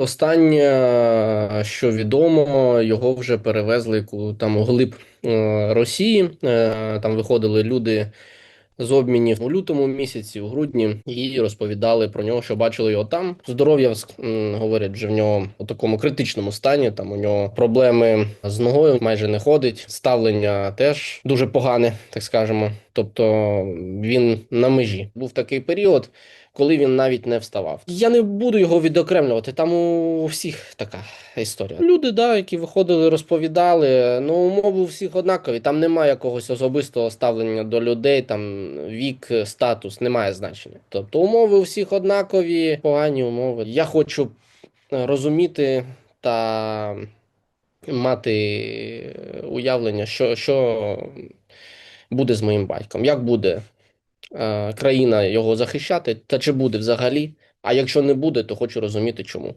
Останнє, що відомо, його вже перевезли там у глиб е, Росії. Е, Там виходили люди з обмінів у лютому місяці, у грудні, і розповідали про нього, що бачили його там. Здоров'я говорять, вже в нього у такому критичному стані. Там у нього проблеми з ногою, майже не ходить. Ставлення теж дуже погане, так скажемо. Тобто він на межі. Був такий період, коли він навіть не вставав. Я не буду його відокремлювати. Там у всіх така історія. Люди, да, які виходили, розповідали. Ну, умови у всіх однакові. Там немає якогось особистого ставлення до людей, там вік, статус немає значення. Тобто умови у всіх однакові, погані умови. Я хочу розуміти та мати уявлення, що, що буде з моїм батьком, як буде країна його захищати, та чи буде взагалі. А якщо не буде, то хочу розуміти, чому.